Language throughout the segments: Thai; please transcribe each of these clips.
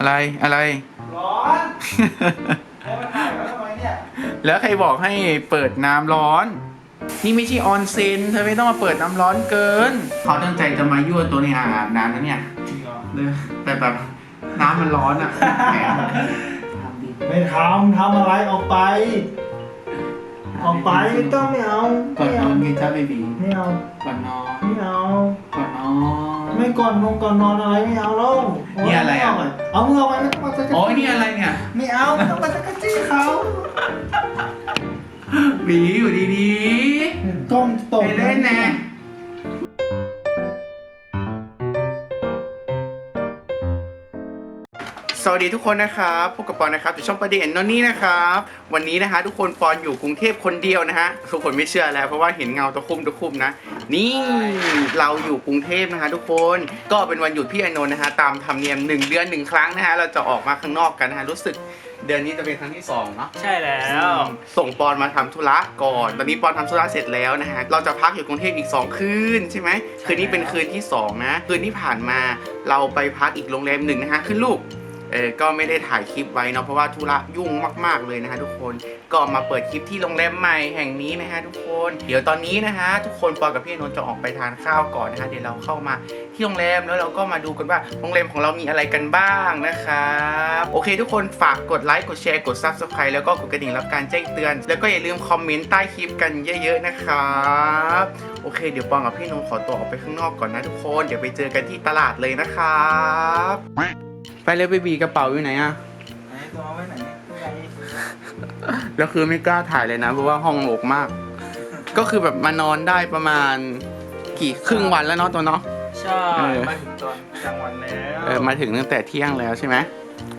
อะไรอะไร ร้อนให้มาถ่ายแล้วทำไมเนี่ย แล้วใครบอกให้เปิดน้ำร้อน นี่ไม่ใช่ออนเซ็นเธอไม่ต้องมาเปิดน้ำร้อนเกิน เขาตั้งใจจะมายั่วตัวในอ่างอาบน้ำนะเนี่ยจริงเหรอเลยแต่แบบน้ำมันร้อนอะแหมทำดิไม่ทำทำอะไรออกไป ออกไปไม่ต้องไม่เอาก่อนไม่นอเอานไงจ้าเบบีไม่เอาก่อนนอนไม่เอาก่อนนอน ไม่ก่อนนอนก่อนนอนอะไรไม่เอาแล้วนี่อะไรอะ เอามือเอาไว้ไม่ต้องมาจักรโอ้ยนี่อะไรเนี่ยไม่เอาไม่ต้องมาจักรจี้เขาบีอยู่ดีก้มตๆกไปเล่นแน่สวัสดีทุกคนนะครับพบกับปอนนะครับจากช่องประเด็นนนนี่นะครับ วันนี้นะฮะทุกคนปอนอยู่กรุงเทพคนเดียวนะฮะทุกคนไม่เชื่อแล้วเพราะว่าเห็นเงาตะคุ่มตะคุ่มนะ นี่เราอยู่กรุงเทพนะคะ ทุกคนก็เป็นวันหยุดพี่อานนท์นะฮะตามธรรมเนียมหนึ่งเดือนหนึ่งครั้งนะฮะเราจะออกมาข้างนอกกันนะฮะรู้สึกเดือนนี้จะเป็นครั้งที่สองเนาะใช่แล้วส่งปอนมาทำธุระก่อนตอนนี้ปอนทำธุระเสร็จแล้วนะฮะเราจะพักอยู่กรุงเทพอีก 2 คืนใช่ไหมคืนนี้เป็นคืนที่2นะคืนที่ผ่านมาเราไปพักอีกโรงแรมหนึ่งนะฮะขึ้นลูก เออก็ไม่ได้ถ่ายคลิปไว้เนาะเพราะว่าธุระยุ่งมาก ๆเลยนะฮะทุกคนก็มาเปิดคลิปที่โรงแรมใหม่แห่งนี้นะฮะทุกคนเดี๋ยวตอนนี้นะฮะทุกคนปอกับพี่นนท์จะออกไปทานข้าวก่อนนะฮะเดี๋ยวเราเข้ามาที่โรงแรมแล้วเราก็มาดูกันว่าโรงแรมของเรามีอะไรกันบ้างนะครับโอเค ทุกคนฝากกดไลค์กดแชร์กด Subscribe แล้วก็กดกระดิ่งรับการแจ้งเตือน แล้วก็อย่าลืมคอมเมนต์ใต้คลิปกันเยอะ ๆ นะครับโอเค เดี๋ยวปองกับพี่นนท์ขอตัวออกไปข้างนอกก่อนนะทุกคน เดี๋ยวไปเจอกันที่ตลาดเลยนะครับ ไปเลยเบบีกระเป๋าอยู่ไหนอะไหนตัวเอาไว้ไหนไงแล้วคือไม่กล้าถ่ายเลยนะ เพราะว่าห้องโหกมาก ก็คือแบบมานอนได้ประมาณกี่ครึ่งวันแล้วเนาะตัวเนาะ ใช่เออ มาถึงตอนกลางวันแล้วเออมาถึงตั้งแต่เที่ยงแล้วใช่ไหม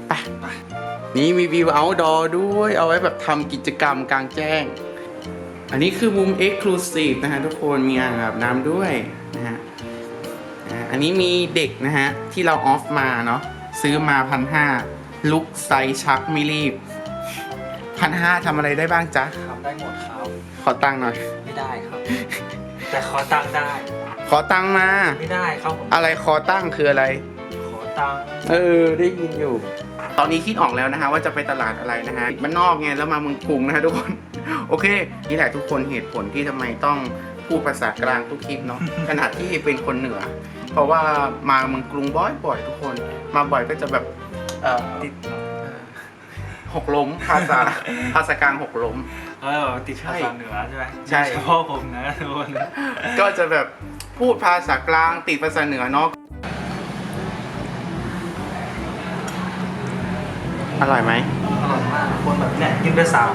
ไปนี่มีวิวเอาดอด้วย เอาไว้แบบทำกิจกรรมกลางแจ้ง อันนี้คือมุม Exclusive นะฮะทุกคนมีอ่างอาบน้ำด้วยนะฮะอ่าอันนี้มีเด็กนะฮะ ที่เราออฟมาเนาะ ซื้อมาพันห้าลุกไซส์ชักไม่รีบพันห้าทำอะไรได้บ้างจ๊ะทำได้หมดครับขอตังค์หน่อย ไม่ได้ครับ แต่ขอตังค์ได้ ขอตังค์มา ไม่ได้ครับผมอะไรขอตั้งคืออะไร ขอตังค์เออ ได้ยินอยู่ ตอนนี้คิดออกแล้วนะฮะว่าจะไปตลาดอะไรนะฮะมันนอกไงแล้วมาเมืองกรุงนะฮะทุกคน โอเค นี่แหละทุกคนเหตุผลที่ทำไมต้องพูดภาษากลางทุกคลิปเนาะ ขนาดที่เป็นคนเหนือ เพราะว่ามาเมืองกรุงบ่อยๆทุกคน มาบ่อยก็จะแบบเอ่อติดหกล้มภาษา ภาษากลางหกล้ม เออติดภาษาเหนือใช่ไหมใช่ เฉพาะผมนะทุกคนก็จะแบบพูดภาษากลางติดภาษาเหนือเนาะอร่อยไหมอร่อยมากทุกคนแบบเนี่ยกินไปสาม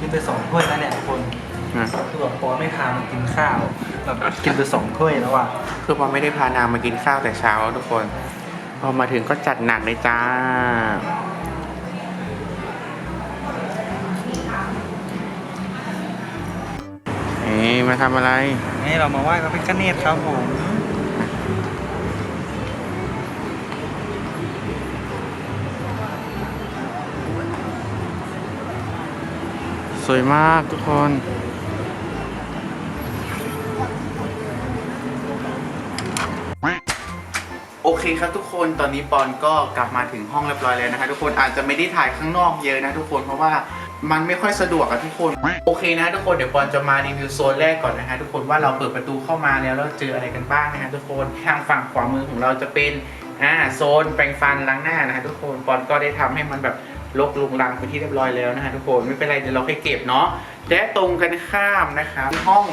กินไปสองถ้วยแล้วเนี่ยทุกคนอะ คือแบบปอนไม่พามากินข้าวแบบกินไปสองถ้วยแล้วอะคือพอไม่ได้พานางมากินข้าวแต่เช้าทุกคน พอมาถึงก็จัดหนักเลยจ้าเอ๊ะมาทำอะไร นี่เรามาไหว้พระพิฆเนศครับผมสวยมากทุกคน โอเคครับทุกคนตอนนี้ปอนก็กลับมาถึงห้องเรียบร้อยแล้วนะคะทุกคนอาจจะไม่ได้ถ่ายข้างนอกเยอะนะทุกคนเพราะว่ามันไม่ค่อยสะดวกอะทุกคน โอเคนะทุกคนเดี๋ยวปอนจะมารีวิวโซนแรกก่อนนะฮะทุกคนว่าเราเปิดประตูเข้ามาแล้วเราเจออะไรกันบ้างนะฮะทุกคนทางฝั่งขวามือของเราจะเป็นอ่าโซนแปรงฟันล้างหน้านะฮะทุกคนปอนก็ได้ทำให้มันแบบ ลกลุงลังไปที่เรียบร้อยแล้วนะฮะทุกคนไม่เป็นไรเดี๋ยวเราค่อยเก็บเนาะและตรงกันข้ามนะครับห้อง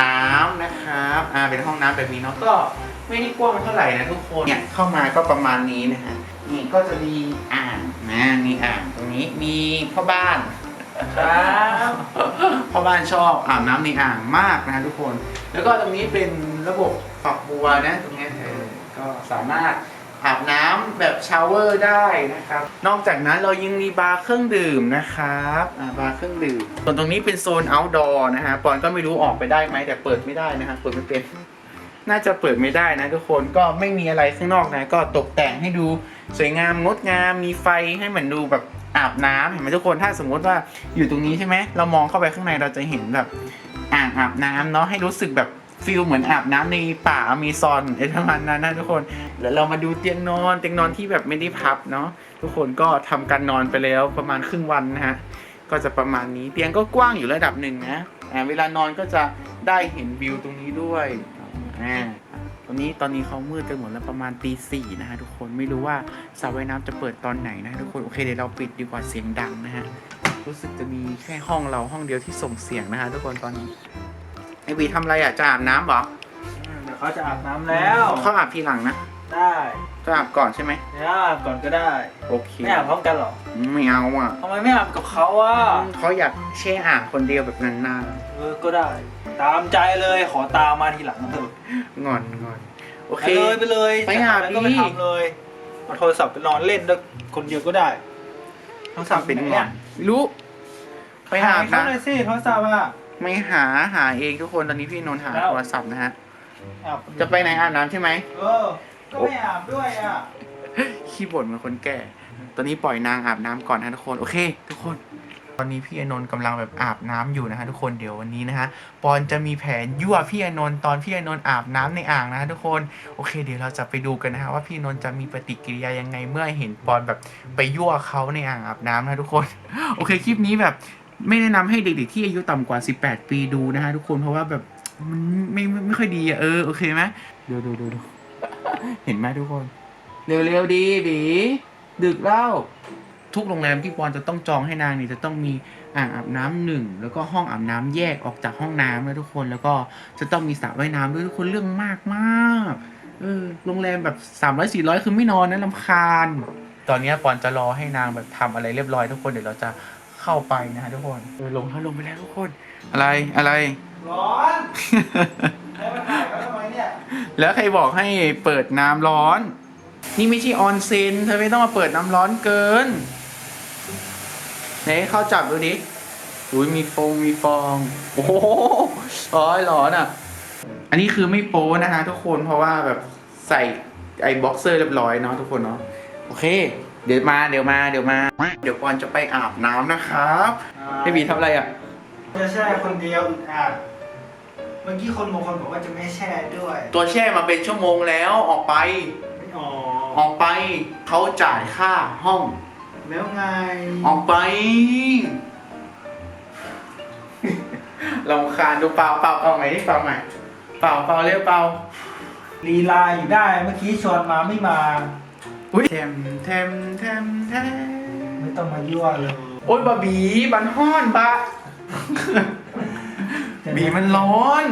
น้ำนะครับอ่าเป็นห้องน้ำแบบนี้เนาะก็ไม่ได้กว้างเท่าไหร่นะทุกคนเนี่ยเข้ามาก็ประมาณนี้นะฮะนี่ก็จะมีอ่างนะมีอ่างตรงนี้มีพ่อบ้านครับพ่อบ้านชอบอาบน้ำในอ่างมากนะฮะทุกคน แล้วก็ตรงนี้เป็นระบบฝักบัวนะตรงนี้ก็สามารถ อาบน้ำแบบชาวเวอร์ได้นะครับ นอกจากนั้นเรายังมีบาร์เครื่องดื่มนะครับบาร์เครื่องดื่มส่วนตรงนี้เป็นโซน outdoor นะฮะปอนก็ไม่รู้ออกไปได้ไหมแต่เปิดไม่ได้นะฮะเปิดไม่เป็นน่าจะเปิดไม่ได้นะทุกคนก็ไม่มีอะไรข้างนอกนะก็ตกแต่งให้ดูสวยงามงดงามมีไฟให้เหมือนดูแบบอาบน้ำเห็นไหมทุกคนถ้าสมมติว่าอยู่ตรงนี้ใช่ไหมเรามองเข้าไปข้างในเราจะเห็นแบบอ่างอาบน้ำเนาะให้รู้สึกแบบ ฟิลเหมือนอาบน้ำในป่าอเมซอนไอ้ประมาณนั้นนะทุกคนแล้วเรามาดูเตียงนอนเตียงนอนที่แบบไม่ได้พับเนาะทุกคนก็ทำการนอนไปแล้วประมาณครึ่งวันนะฮะก็จะประมาณนี้เตียงก็กว้างอยู่ระดับหนึ่งนะอ่าเวลานอนก็จะได้เห็นวิวตรงนี้ด้วยอ่าตอนนี้ตอนนี้เขามืดกันหมดแล้วประมาณตีสี่นะฮะทุกคนไม่รู้ว่าสระว่ายน้ำจะเปิดตอนไหนนะทุกคนโอเคเดี๋ยวเราปิดดีกว่าเสียงดังนะฮะรู้สึกจะมีแค่ห้องเราห้องเดียวที่ส่งเสียงนะฮะทุกคนตอนนี้ ไอวีทำอะไรอะจะอาบน้ำเหรออืมเดี๋ยวเขาจะอาบน้ำแล้วเขาอาบทีหลังนะได้จะอาบก่อนใช่ไหมเดี๋ยวอาบก่อนก็ได้ โอเคไม่อาบพร้อมกันเหรอไม่เอาอะทำไมไม่อาบกับเขาอะเขาอยากแช่อ่างคนเดียวแบบนานเออก็ได้ ตามใจเลยขอตามมาทีหลังเถอะๆงอนงอนโอไปเคเลยไปเลยไปอาบจะทำะรก็ไปดิทำเลยเอาโทรศัพท์ไปนอนเล่นด้วยคนเดียวก็ได้โทรศัพท์เป็นไหงเนี่อยนรู้ ไปอาบหานะเขาหน่อยสิโทรศัพท์อะ ไม่หาหาเองทุกคนตอนนี้พี่นนท์หาแล้วโทรศัพท์นะฮะ อาบจะไปไหนอาบน้ำใช่ไหม เออ ก็ไม่อาบด้วยอะ ขี้บ่นเหมือนคนแก่ ตอนนี้ปล่อยนางอาบน้ำก่อนนะทุกคน โอเค ทุกคน ตอนนี้พี่อนนท์กำลังแบบอาบน้ำอยู่นะฮะทุกคน เดี๋ยววันนี้นะฮะ ปอนจะมีแผนยั่วพี่อนนท์ตอนพี่อนนท์อาบน้ำในอ่างนะฮะทุกคน โอเค เดี๋ยวเราจะไปดูกันนะฮะว่าพี่อนนท์จะมีปฏิกิริยายังไงเมื่อเห็นปอนแบบไปยั่วเขาในอ่างอาบน้ำนะทุกคน โอเค คลิปนี้แบบ ไม่แนะนำให้เด็กๆที่อายุต่ำกว่า 18 ปีดูนะฮะทุกคนเพราะว่าแบบมันไม่ไม่ไม่ค่อยดีอะเออโอเคไหมดูดูดูดูเห็นไหมทุกคน เร็วๆดีบีดึกแล้วทุกโรงแรมที่ปอนจะต้องจองให้นางนี่จะต้องมีอ่างอาบน้ำหนึ่งแล้วก็ห้องอาบน้ำแยกออกจากห้องน้ำนะทุกคนแล้วก็จะต้องมีสระว่ายน้ำด้วยทุกคนเรื่องมากมากเออโรงแรมแบบ3 0 0 400คือไม่นอนนะลำคาญ ตอนเนี้ยปอนจะรอให้นางแบบทำอะไรเรียบร้อยทุกคนเดี๋ยวเราจะ เข้าไปนะฮะทุกคนเออลงแล้วลงไปแล้วทุกคน อะไรอะไร ร้อนให้มาถ่ายเขาทำไมเนี่ยแล้วใครบอกให้เปิดน้ำร้อน นี่ไม่ใช่ออนเซ็นเธอไม่ต้องมาเปิดน้ำร้อนเกินไหนเข้าจับดูดิอุ้ยมีฟองมีฟองโอ้โหร้อยร้อนอะ อันนี้คือไม่โป้นะฮะทุกคนเพราะว่าแบบใส่ไอ้บ็อกเซอร์เรียบร้อยเนาะทุกคนเนาะโอเค เดี๋ยวมาเดี๋ยวมาเดี๋ยวมา เดี๋ยวปอนจะไปอาบน้ำนะครับไอบีทำอะไรอะจะแช่คนเดียวอึดอัดเมื่อกี้คนบางคนบอกว่าจะไม่แช่ด้วยตัวแช่มาเป็นชั่วโมงแล้วออกไป ไม่ออออกไปเขาจ่ายค่าห้อง แล้วไงออกไปลำคาญดูเปล่าเปล่าเปล่าใหม่นี่เปล่าใหม่เปล่าเปล่าเร็วเปล่าลีลาอยู่ได้เมื่อกี้ชวนมาไม่มา อุ้ยแทมแทมแทมแทมไม่ต้องมายั่วเลยโอ้ยบะบีบันห้อนบะบีมันร้อน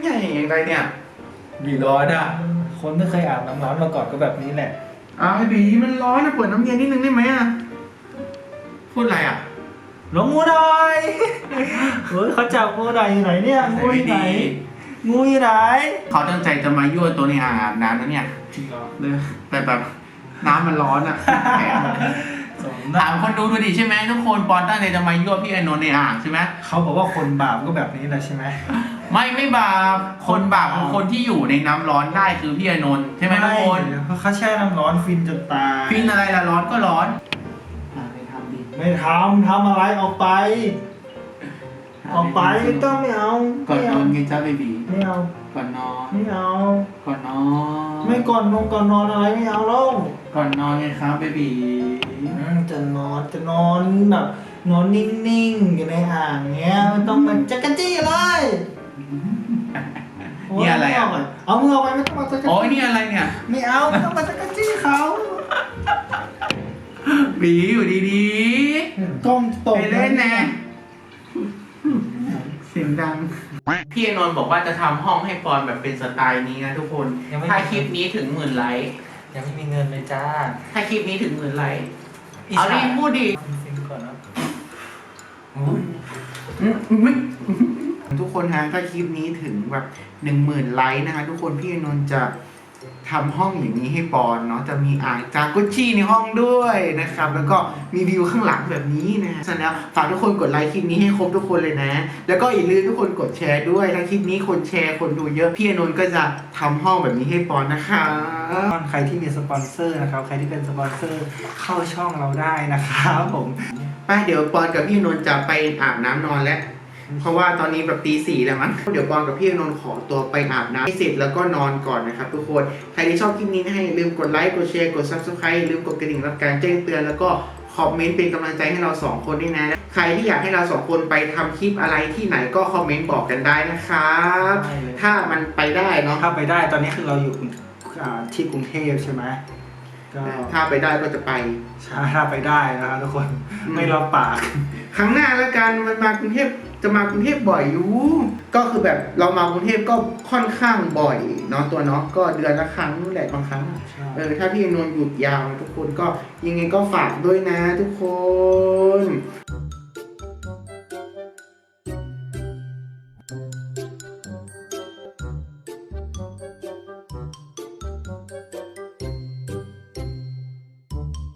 ใหญ่ยังไงเนี่ย บีร้อนอะ คนไม่เคยอาบน้ำร้อนมาก่อนก็แบบนี้แหละอ้าวไอ้บีมันร้อนนะเปิดน้ำเย็นนิดนึงได้ไหมอะพูดอะไรอะหลวงงูหน่อยเฮ้ยเขาจับงูหน่อยอยู่ไหนเนี่ยงูอยู่ไหนงูอยู่ไหนเขาตั้งใจจะมายั่วตัวในอ่างอาบน้ำนะเนี่ยจ ริงเหรอเลยแต่แบบน้ำมันร้อนอะสมถามคนดูดูดิใช่ไหมทุกคนปอนตั้งใจจะมายั่วพี่ไอ้นนท์ในอ่างใช่ไหมเขาบอกว่าคนบาปก็แบบนี้แหละใช่ไหม ไม่ไม่บาปคนบาปคือคนที่อยู่ในน้ำร้อนได้คือพี่ไอ้นนท์ใช่ไหมทุกคนเพราะเขาแช่น้ำร้อนฟินจนตายฟินอะไรล่ะร้อนก็ร้อนไปทำดิไม่ทำทำอะไรออกไป ออกไปไม่ต้องไม่เอาก่อนไม่นอเอานไงจ้าเบบีไม่เอา ก่อนนอน ไม่เอา ก่อนนอน ไม่ก่อนนอนก่อนนอนอะไรไม่เอาแล้วก่อนนอนไงครับเบบีอืมจะนอนจะนอนแบบนอนนิ่งๆอยู่ในอ่างเงี้ยไม่ต้องมาจักรจี้เลยนี่อะไรอะเอามือออกไปไม่ต้องมาจักรโอ้ยจี้นี่อะไรเนี่ยไม่เอาไม่ต้องมาจักรจี้เขาบีอยู่ดีก้มตๆกไปเล่นแน่เสียง ดัง พี่อนนท์บอกว่าจะทำห้องให้ปอนแบบเป็นสไตล์นี้นะทุกคนถ้าคลิปนี้ถึงหมื่นไลค์ ยังไม่มีเงินเลยจ้าถ้าคลิปนี้ถึงหมื่นไลค์ เอาดิพูดดิฟินก่อนนะทุกคนฮะถ้าคลิปนี้ถึงแบบหนึ่งหมื่นไลค์นะคะทุกคนพี่อนนท์จะ ทำห้องอย่างนี้ให้ปอนเนาะจะมีอ่างจากุชชี่ในห้องด้วยนะครับ แล้วก็มีวิวข้างหลังแบบนี้นะฉะนั้นแล้วฝากทุกคนกดไลค์คลิปนี้ให้ครบทุกคนเลยนะ แล้วก็อย่าลืมทุกคนกดแชร์ด้วยถ้าคลิปนี้คนแชร์คนดูเยอะพี่อนนท์ก็จะทำห้องแบบนี้ให้ปอนนะคะใครที่มีสปอนเซอร์นะครับ ใครที่เป็นสปอนเซอร์เข้าช่องเราได้นะครับผมไปเดี๋ยวปอนกับพี่อนนท์จะไปอาบน้ำนอนแล้ว เพราะว่าตอนนี้แบบตีสี่แล้วมั้ง เดี๋ยวปอนกับพี่นนท์ขอตัวไปอาบน้ำให้เสร็จแล้วก็นอนก่อนนะครับทุกคน ใครที่ชอบคลิปนี้นะให้อย่าลืมกดไลค์ กดแชร์ กด subscribe อย่าลืมกดกระดิ่งรับการแจ้งเตือนแล้วก็คอมเมนต์เป็นกำลังใจให้เราสองคนด้วยนะ ใครที่อยากให้เราสองคนไปทำคลิปอะไรที่ไหนก็คอมเมนต์บอกกันได้นะครับ ได้เลย ถ้ามันไปได้เนาะ ถ้าไปได้ตอนนี้คือเราอยู่อ่าที่กรุงเทพใช่ไหมก็ถ้าไปได้ก็จะไปใช่ถ้าไปได้นะครับทุกคน อืม ไม่รับปาก ครั้งหน้าแล้วกันมันมากรุงเทพ จะมากรุงเทพบ่อยอยู่ ก็คือแบบเรามากรุงเทพก็ค่อนข้างบ่อยเนาะตัวเนาะก็เดือนละครั้งนู่นแหละบางครั้งเออถ้าพี่นนท์หยุดยาวนะทุกคนก็ยังไงก็ฝากด้วยนะทุกคน